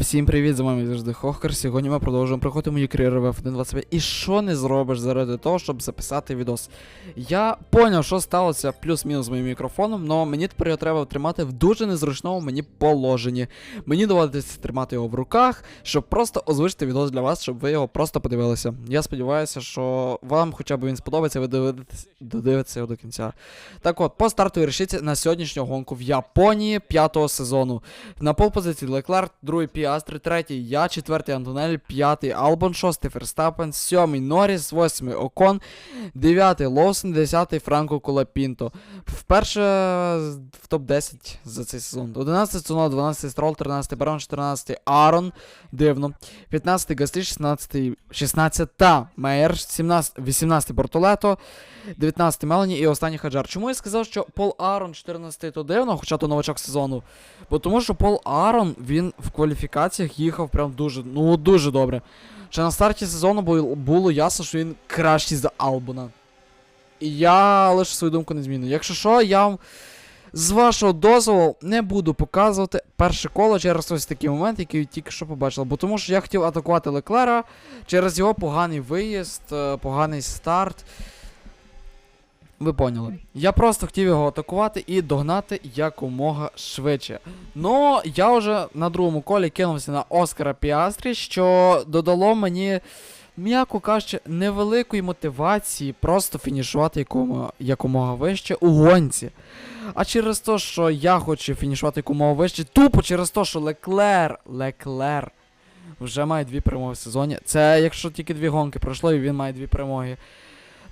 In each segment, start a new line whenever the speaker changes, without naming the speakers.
Всім привіт, з вами завжди Хохкер. Сьогодні ми продовжуємо проходити мої кар'єри в F1.25. І що не зробиш заради того, щоб записати відос? Я поняв, що сталося плюс-мінус з моїм мікрофоном, але мені тепер його треба тримати в дуже незручному мені положенні. Мені доводиться тримати його в руках, щоб просто озвучити відос для вас, щоб ви його просто подивилися. Я сподіваюся, що вам хоча б він сподобається, ви додивитеся його до кінця. Так от, по стартовій решітці на сьогоднішню гонку в Японії п'ятого сезону. На полпозиції Леклер, другий Піастри, третій я, четвертий Антонель, п'ятий Албон, шостий Ферстапен, сьомий Норріс, восьмий Окон, дев'ятий Лоусен, десятий Франко Колапінто. Вперше в топ-10 за цей сезон. 11 Цуно, 12 Строл, 13 Барон, 14 Арон, дивно. 15 Гастрі, 16 16 Мейер, 17, 18 Бортолето, 19 Мелані і останній Хаджар. Чому я сказав, що Пол Арон 14 то дивно, хоча то новачок сезону? Бо тому що Пол Арон він в кваліфікаціях їхав прям дуже, ну дуже добре. Ще на старті сезону було ясно, що він кращий за Албона. І я лише свою думку не зміню. Якщо що, я вам з вашого дозволу не буду показувати перше коло через ось такий момент, який тільки що побачили. Бо тому що я хотів атакувати Леклера через його поганий виїзд, е, поганий старт. Ви поняли. Я просто хотів його атакувати і догнати якомога швидше. Ну, я вже на другому колі кинувся на Оскара Піастрі, що додало мені, м'яко кажучи, невеликої мотивації просто фінішувати якомога, якомога вище у гонці. А через те, що я хочу фінішувати якомога вище, тупо через те, що Леклер, Леклер вже має дві перемоги в сезоні. Це якщо тільки дві гонки пройшло і він має дві перемоги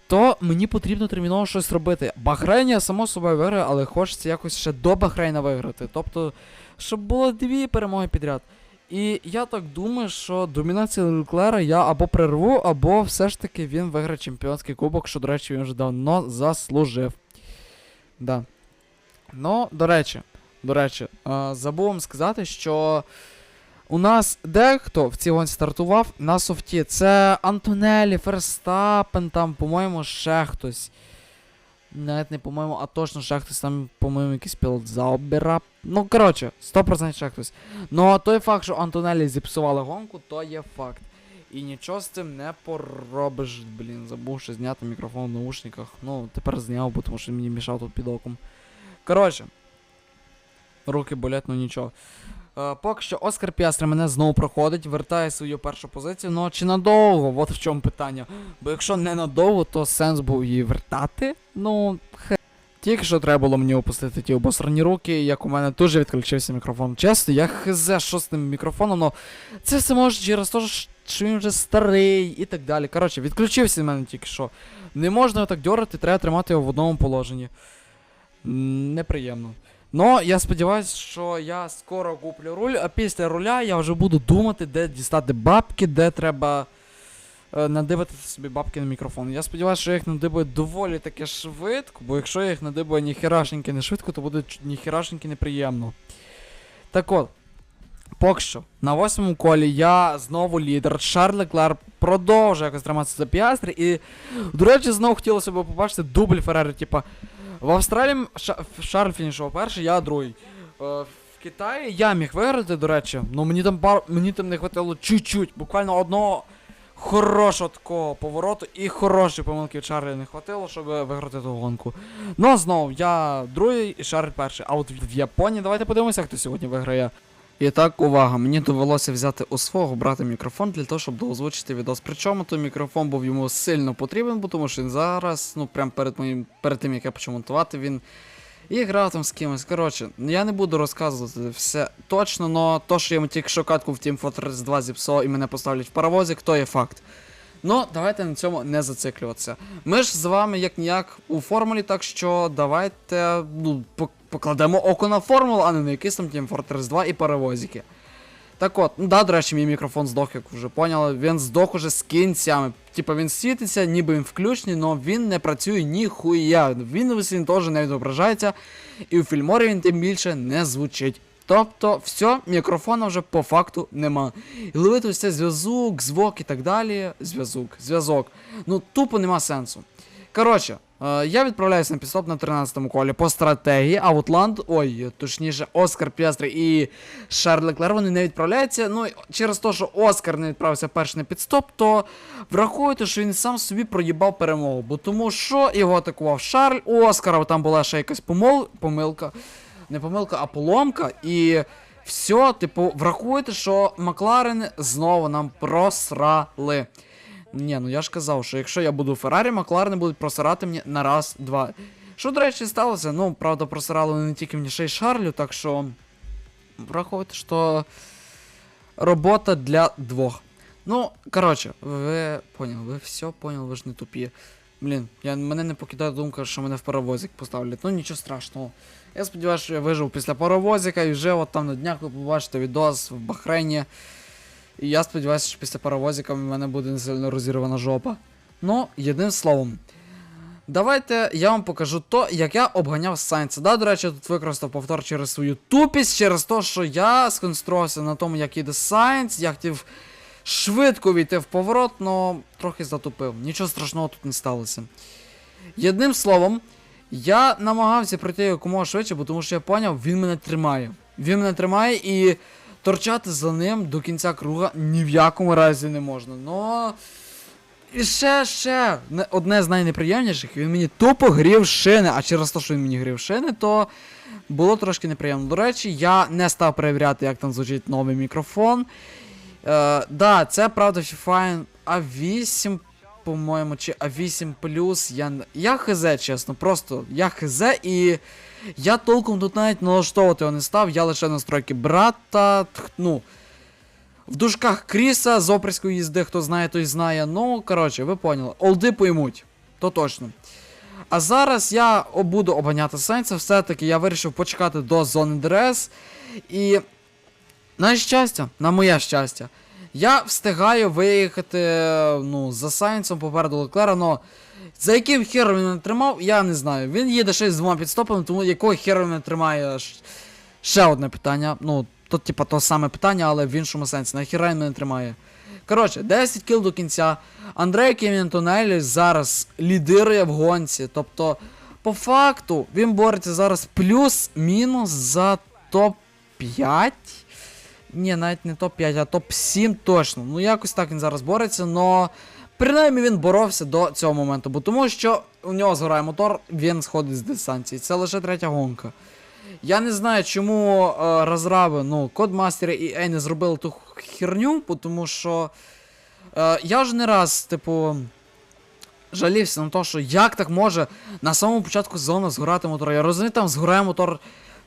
то мені потрібно терміново щось робити. Бахрейн я само собою виграю, але хочеться якось ще до Бахрейна виграти. Тобто, щоб було дві перемоги підряд. І я так думаю, що домінація Леклера я або прерву, або все ж таки він виграє чемпіонський кубок, що, до речі, він вже давно заслужив. Да. Ну, до речі, до речі, е, забув вам сказати, що у нас дехто в гонці стартував на софті. Це Антонелі, Ферстапен, там, по-моєму, ще хтось. Навіть не по-моєму, а точно ще хтось там, по-моєму, якийсь пілот Заубера. Ну, коротше, 100% ще хтось. Ну, а той факт, що Антонелі зіпсували гонку, то є факт. І нічого з цим не поробиш, блін, забувши зняти мікрофон в наушниках. Ну, тепер зняв, бо тому що мені мішав тут під оком. Коротше. Руки болять, ну нічого. Е, поки що Оскар Піастри мене знову проходить, вертає свою першу позицію. Ну чи надовго? От в чому питання. Бо якщо не надовго, то сенс був її вертати. Ну, хе. Тільки що треба було мені опустити ті обосрані руки, як у мене дуже відключився мікрофон. Чесно, я хз, що з тим мікрофоном, але це все може через те, що він вже старий і так далі. Коротше, відключився в мене тільки що. Не можна його так дьорати, треба тримати його в одному положенні. Неприємно. Ну, я сподіваюся, що я скоро куплю руль, а після руля я вже буду думати, де дістати бабки, де треба е, надибати собі бабки на мікрофон. Я сподіваюся, що я їх надибаю доволі таки швидко, бо якщо я їх надибаю ніхерашеньки не швидко, то буде ніхерашеньки неприємно. Так от, поки що, на восьмому колі я знову лідер. Шарль Леклер продовжує якось триматися за піастрі. І, до речі, знову хотілося б побачити дубль Феррари, типа. В Австралії Ша- Шарль фінішував перший, я другий. Е, в Китаї я міг виграти, до речі, але мені там пар... мені там не вистачило чуть-чуть, буквально одного хорошого такого повороту і хорошої помилки в Шарля не вистачило, щоб виграти ту гонку. Ну, знову, я другий і Шарль перший. А от в Японії давайте подивимося, хто сьогодні виграє. І так, увага, мені довелося взяти у свого брата мікрофон для того, щоб доозвучити відос. Причому той мікрофон був йому сильно потрібен, бо тому що він зараз, ну прям перед моїм, перед тим як я почав монтувати, він і грав там з кимось. Коротше, я не буду розказувати все точно, але то, що я тільки що катку в Team Fortress 2 зіпсував і мене поставлять в паровозик, то є факт. Ну, давайте на цьому не зациклюватися. Ми ж з вами як ніяк у формулі, так що давайте ну, покладемо око на формулу, а не на якийсь там Team Fortress 2 і паровозики. Так от, ну да, до речі, мій мікрофон здох, як вже поняли. Він здох уже з кінцями. Типа він світиться, ніби він включений, але він не працює ніхуя. В Windows він теж не відображається, і у фільморі він тим більше не звучить. Тобто, все, мікрофона вже по факту нема. І ловити цей зв'язок, звук і так далі. Зв'язок, зв'язок. Ну, тупо нема сенсу. Коротше, я відправляюся на підстоп на 13-му колі по стратегії. Аутланд, ой, точніше, Оскар П'ястрий і Шарль Леклер, вони не відправляються. Ну, через те, що Оскар не відправився перший на підстоп, то врахуйте, що він сам собі проїбав перемогу. Бо тому що його атакував Шарль, у Оскара там була ще якась помол... помилка. Не помилка, а поломка. І все, типу, врахуйте, що Макларени знову нам просрали. Ні, ну я ж казав, що якщо я буду Феррарі, Макларени будуть просирати мені на раз, два. Що, до речі, сталося? Ну, правда, просирали не тільки мені ще й Шарлю, так що. Враховуйте, що робота для двох. Ну, коротше, ви поняли, ви все поняли, ви ж не тупі. Блін, я, мене не покидає думка, що мене в паровозик поставлять. Ну нічого страшного. Я сподіваюся, що я вижив після паровозика і вже от там на днях ви побачите відос в Бахрейні. І я сподіваюся, що після паровозика в мене буде не сильно розірвана жопа. Ну, єдиним словом. Давайте я вам покажу то, як я обганяв Сайнца. Да, до речі, тут використав повтор через свою тупість, через те, що я сконцентрувався на тому, як іде Сайнц, я хотів швидко війти в поворот, но трохи затупив. Нічого страшного тут не сталося. Єдним словом, я намагався пройти якомога швидше, тому що я поняв, він мене тримає. Він мене тримає і торчати за ним до кінця круга ні в якому разі не можна. Но. І ще, ще, одне з найнеприємніших, він мені тупо грів шини, а через те, що він мені грів шини, то було трошки неприємно. До речі, я не став перевіряти, як там звучить новий мікрофон. Е, да, це правда файн А8, по-моєму, чи А8 плюс. Я, я хз, чесно, просто я хз і я толком тут навіть налаштовувати його не став, я лише настройки брата, ну. В дужках Кріса з оперської їзди, хто знає, той знає. Ну, коротше, ви поняли. Олди поймуть. То точно. А зараз я буду обганяти Сайнца, все-таки я вирішив почекати до зони ДРС. І. На щастя, на моє щастя, я встигаю виїхати ну, за Сайнцем попереду Леклера, но за яким хером він мене тримав, я не знаю. Він їде ще з двома підстопами, тому якого хера він мене тримає. Ще одне питання. Ну, то, типа, то саме питання, але в іншому сенсі. Нахіра він мене тримає. Коротше, 10 кіл до кінця. Андрей Кімінтонелі зараз лідирує в гонці. Тобто, по факту, він бореться зараз плюс-мінус за топ-5. Ні, навіть не топ-5, а топ-7 точно. Ну, якось так він зараз бореться, но принаймні він боровся до цього моменту, бо тому що у нього згорає мотор, він сходить з дистанції. Це лише третя гонка. Я не знаю, чому е, розраби, ну, кодмастери і EA не зробили ту херню, тому що е, я вже не раз, типу, жалівся на те, що як так може на самому початку сезону згорати мотор. Я розумію, там згорає мотор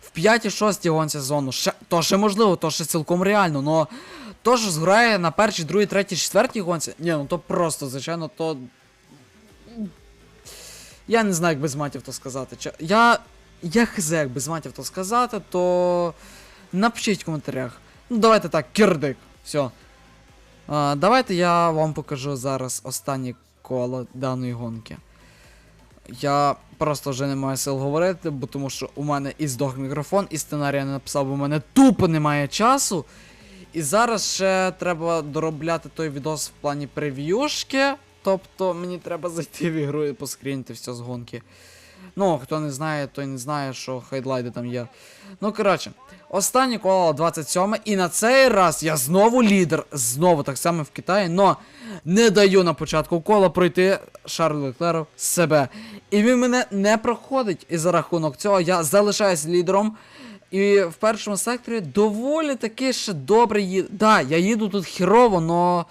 в 5-6 гонці сезону. Ще, то ще можливо, то ще цілком реально, но то, що згорає на першій, другій, третій, четвертій гонці, ні, ну то просто, звичайно, то. Я не знаю, як без матів то сказати. Чи- Я. Я хз, як без матів то сказати, то. Напишіть в коментарях. Ну, давайте так, кирдик. Все. А, давайте я вам покажу зараз останнє коло даної гонки. Я просто вже немає сил говорити, бо тому що у мене і здох мікрофон, і сценарія не написав, бо у мене тупо немає часу. І зараз ще треба доробляти той відос в плані прев'юшки. Тобто мені треба зайти в ігру і поскрінити все з гонки. Ну, хто не знає, той не знає, що хайдлайди там є. Ну, коротше, останнє коло 27 і на цей раз я знову лідер, знову так само в Китаї, но не даю на початку кола пройти Шарлю Леклеру себе. І він мене не проходить. І за рахунок цього я залишаюсь лідером. І в першому секторі доволі таки ще добре їду. Да, я їду тут херово, но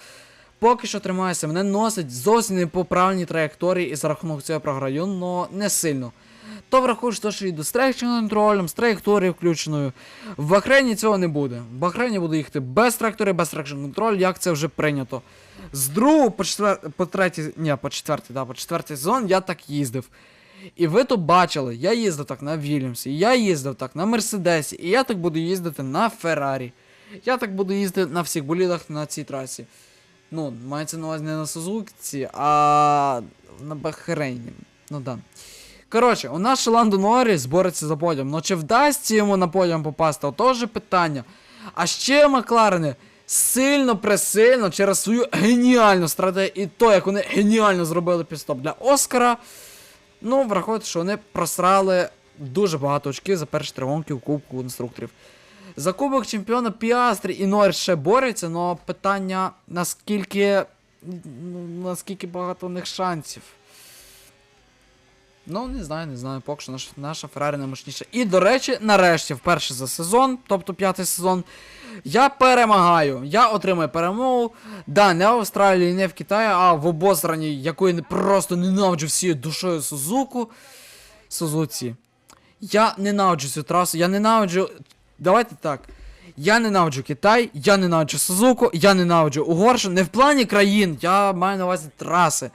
поки що тримаюся. Мене носить зовсім не по правильній траєкторії і за рахунок цього програю, но не сильно. То враховуючи те, що йду з трекшн контролем, з траєкторією включеною. В Бахрейні цього не буде. В Бахрейні буду їхати без тракторів, без трекшн контролю, як це вже прийнято. З другого по четвер... по третій, ні, по четвертий, да, по четвертий сезон я так їздив. І ви то бачили, я їздив так на Вільямсі, я їздив так на Мерседесі, і я так буду їздити на Феррарі. Я так буду їздити на всіх болідах на цій трасі. Ну, мається на увазі не на Сузуці, а на Бахрейні. Ну да. Коротше, у нас ще Ландо Норріс бореться за подіум. Ну чи вдасться йому на подіум попасти? Ото же питання. А ще Макларени сильно пресильно через свою геніальну стратегію і то, як вони геніально зробили підстоп для Оскара. Ну, враховуйте, що вони просрали дуже багато очків за перші три гонки у Кубку конструкторів. За Кубок чемпіона Піастрі і Норріс ще борються, але питання наскільки. ну, наскільки багато у них шансів. Ну, не знаю, не знаю, поки що наш, наша Феррарі немощніша. І, до речі, нарешті, вперше за сезон, тобто п'ятий сезон, я перемагаю. Я отримую перемогу. Да, не в Австралії, не в Китаї, а в обосраній, якої просто ненавиджу всією душою Сузуку. Сузуці. Я ненавиджу цю трасу, я ненавиджу. Давайте так. Я ненавиджу Китай, я ненавиджу Сузуку, я ненавиджу Угорщину. Не в плані країн, я маю на увазі траси.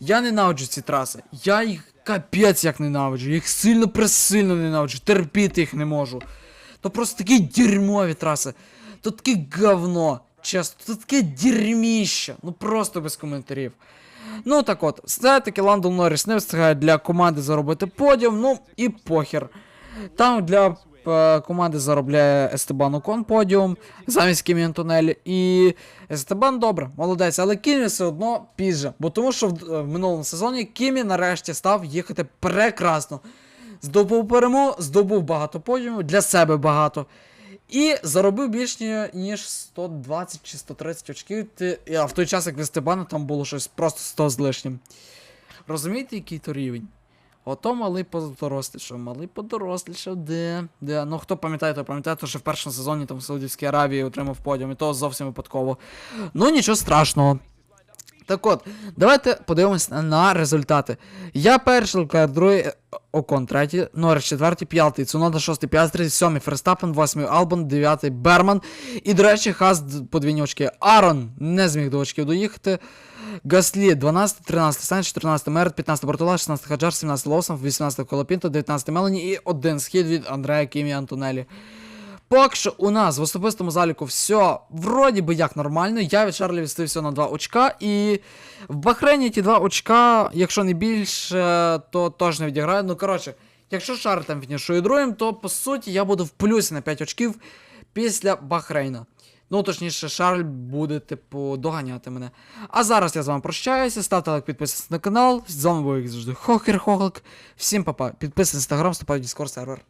Я ненавиджу ці траси. Я їх капець як ненавиджу. Їх сильно пресильно ненавиджу. Терпіти їх не можу. То просто такі дерьмові траси. То таке говно. Чесно, то таке дерьміще. Ну просто без коментарів. Ну так от, все-таки Ландон Норріс не встигає для команди заробити подіум, ну і похер. Там для команди заробляє Естебан Окон подіум замість Кімі Антонелі. І Естебан добре, молодець, але Кімі все одно пізже. Бо тому що в, е, в минулому сезоні Кімі нарешті став їхати прекрасно. Здобув перемогу, здобув багато подіумів, для себе багато. І заробив більш ніж 120 чи 130 очків. А в той час, як в Естебана, там було щось просто 100 з лишнім. Розумієте, який то рівень? Ото малий подорослішав, малий подорослішав, де. Де. Ну хто пам'ятає, то пам'ятає, що в першому сезоні там в Саудівській Аравії отримав подіум, і то зовсім випадково. Ну нічого страшного. Так от, давайте подивимось на, результати. Я перший Леклер, другий Окон, третій, Норріс, четвертий, п'ятий, Цунода, шостий, п'ятий, сьомий, Ферстапен, восьмий, Албан, дев'ятий, Берман. І, до речі, Хас подвійні очки. Арон не зміг до очків доїхати. Гаслі 12, 13 Сенч, 14 Мерт, 15 Бортола, 16 Хаджар, 17 Лоусов, 18 Колопінто, 19 Мелані і один схід від Андрея Кімі Антонелі. Поки що у нас в особистому заліку все вроді би як нормально. Я від Шарлі відставився на 2 очка. І в Бахрейні ті 2 очка, якщо не більше, то теж не відіграю. Ну коротше, якщо Шарль там фінішує другим, то по суті я буду в плюсі на 5 очків після Бахрейна. Ну, точніше, Шарль буде, типу, доганяти мене. А зараз я з вами прощаюся. Ставте лайк, підписуйтесь на канал. З вами був як завжди Хокер Хоглик. Всім папа. Підписуйтесь на інстаграм, вступайте в Discord сервер.